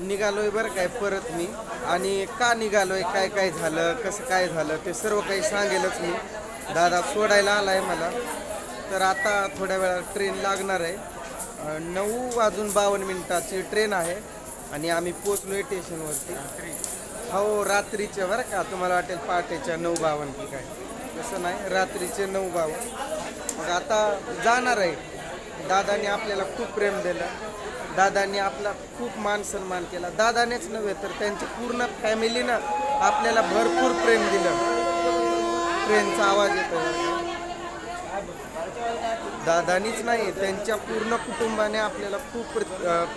निघालोय बरं काय परत मी. आणि का निघालोय काय काय झालं कसं काय झालं ते सर्व काही सांगेलच मी. दादा सोडायला आलाय मला. तर आता थोड्या वेळात ट्रेन लागणार आहे. नऊ वाजून बावन्न मिनिटाची ट्रेन आहे. आणि आम्ही पोचलोय स्टेशनवरती हो रात्रीचे बरं का. तुम्हाला वाटेल पहाटेच्या नऊ बावन्न की काय तसं नाही रात्रीचे नऊ बावन्न. मग आता जाणार आहे. दादाने आपल्याला खूप प्रेम दिलं. दादांनी आपला खूप मान सन्मान केला. दादानेच नव्हे तर त्यांच्या पूर्ण फॅमिलीनं आपल्याला भरपूर प्रेम दिलं. ट्रेनचा आवाज येतो दादानीच नाही त्यांच्या पूर्ण कुटुंबाने आपल्याला खूप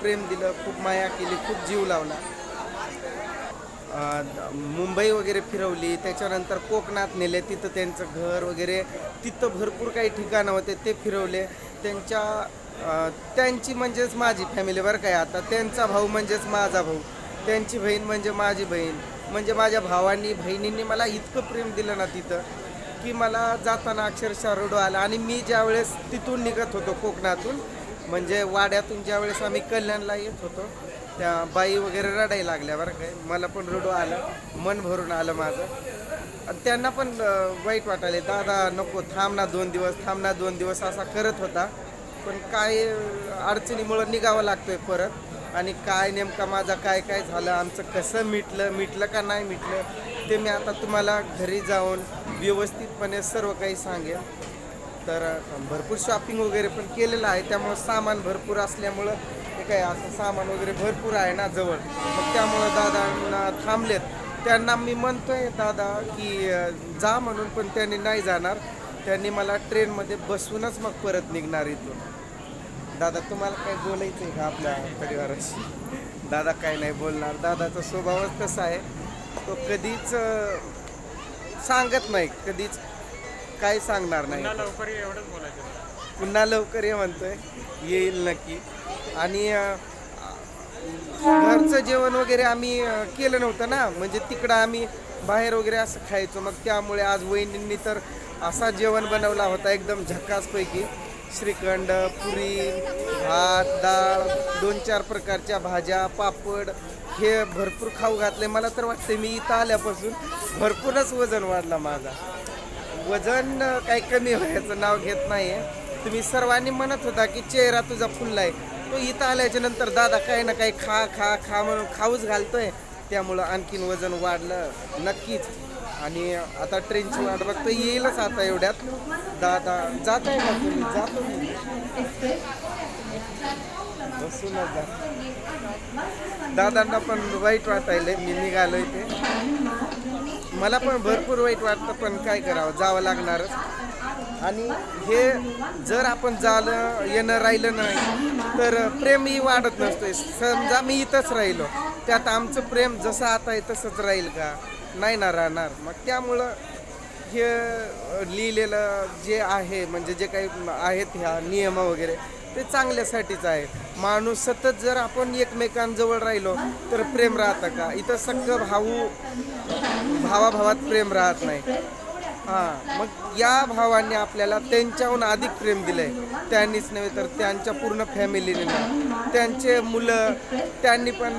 प्रेम दिलं खूप माया केली खूप जीव लावला. मुंबई वगैरे फिरवली त्याच्यानंतर कोकणात नेले तिथं त्यांचं घर वगैरे तिथं भरपूर काही ठिकाणं होते ते फिरवले. त्यांच्या त्यांची म्हणजेच माझी फॅमिली बरं काय आता. त्यांचा भाऊ म्हणजेच माझा भाऊ. त्यांची बहीण म्हणजे माझी बहीण. म्हणजे माझ्या भावांनी बहिणींनी मला इतकं प्रेम दिलं ना तिथं की मला जाताना अक्षरशः रडू आला. आणि मी ज्यावेळेस तिथून निघत होतो कोकणातून म्हणजे वाड्यातून ज्यावेळेस आम्ही कल्याणला येत होतो त्या बाई वगैरे रडायला लागल्या बरं काय मला पण रडू आलं मन भरून आलं माझं. आणि त्यांना पण वाईट वाटायले दादा नको थांब ना दोन दिवस थांब ना दोन दिवस असा करत होता. पण काय अडचणीमुळं निघावं लागतोय परत. आणि काय नेमका माझा काय काय झालं आमचं कसं मिटलं मिटलं का नाही मिटलं ते मी आता तुम्हाला घरी जाऊन व्यवस्थितपणे सर्व काही सांगेन. तर भरपूर शॉपिंग वगैरे पण केलेलं आहे त्यामुळं सामान भरपूर असल्यामुळं काय असं सामान वगैरे भरपूर आहे ना जवळ. मग त्यामुळं दादांना थांबलेत. त्यांना मी म्हणतोय दादा की जा म्हणून पण त्यांनी नाही जाणार. त्यांनी मला ट्रेनमध्ये बसूनच मग परत निघणार इथून. दादा तुम्हाला काय बोलायचं आहे का आपल्या परिवाराशी? दादा काय नाही बोलणार. दादाचा स्वभावच कसा आहे. तो कधीच सांगत नाही. कधीच काय सांगणार नाही. लवकर पुन्हा लवकर ये म्हणतोय. येईल नक्की. आणि घरचं जेवण वगैरे आम्ही केलं नव्हतं ना. म्हणजे तिकडं आम्ही बाहेर वगैरे असं खायचो. मग त्यामुळे आज वहिनींनी तर असा जेवण बनवला होता एकदम झकासपैकी. श्रीखंड पुरी भात डाळ दोन चार प्रकारच्या भाज्या पापड हे भरपूर खाऊ घातले. मला तर वाटते मी इथं आल्यापासून भरपूरच वजन वाढला माझा. वजन काही कमी व्हायचं नाव घेत नाहीये. तुम्ही सर्वांनी म्हणत होता की चेहरा तुझा फुलला आहे तो इथं आल्याच्यानंतर दादा काही ना काही खा खा खा म्हणून खाऊच घालतोय. त्यामुळं आणखीन वजन वाढलं नक्कीच. आणि आता ट्रेनची वाट बघतो येईलच आता एवढ्यात. दादा जात आहे ना तुम्ही. जातो बसूनच जा. दादांना पण वाईट वाटायलंय मी निघालोय ते मला पण भरपूर वाईट वाटतं पण काय करावं जावं लागणारच. आणि हे जर आपण झालं येणं राहिलं नाही तर प्रेमही वाढत नसतोय. समजा मी इथंच राहिलो. त्यात आमचं प्रेम जसं आता आहे तसंच राहील का? नाही ना राहणार. मग त्यामुळं हे लिहिलेलं जे आहे म्हणजे जे काही आहेत ह्या नियम वगैरे ते चांगल्यासाठीच आहे. माणूस सतत जर आपण एकमेकांजवळ राहिलो तर प्रेम राहतं का? इथं सगळं भाऊ भावाभावात प्रेम राहत नाही. हां मग या भावांनी आपल्याला त्यांच्याहून अधिक प्रेम दिलंय. त्यांनीच नव्हे तर त्यांच्या पूर्ण फॅमिलीने त्यांचे मुलं त्यांनी पण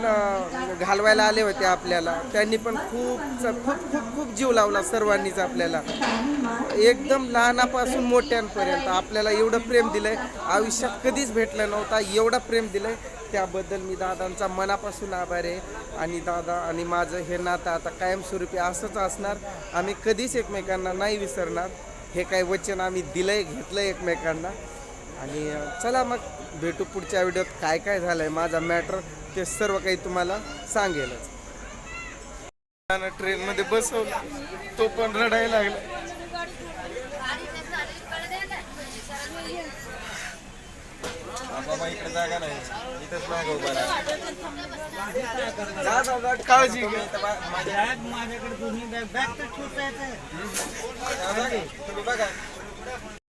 घालवायला आले होते आपल्याला. त्यांनी पण खूप खूप खूप खूप जीव लावला सर्वांनीच आपल्याला. एकदम लहानापासून मोठ्यांपर्यंत आपल्याला एवढं प्रेम दिलंय. आयुष्यात कधीच भेटलं नव्हता एवढं प्रेम दिलंय. त्याबद्दल मी दादांचा मनापासून आभार आहे. आणि दादा आणि माझं हे नातं आता कायमस्वरूपी असंच असणार. आम्ही कधीच एकमेकांना नाही विसरणार. हे काही वचन आम्ही दिलंय घेतलंय एकमेकांना. आणि चला मग भेटू पुढच्या व्हिडिओत काय काय झालंय माझा मॅटर ते सर्व काही तुम्हाला सांगेलच. ट्रेनमध्ये बसवलं. तो पण रडायला लागला. बाबा इकडे जागा नाही. इथंच मागं उभा काळजी घे. माझ्याकडे तुम्ही बघा.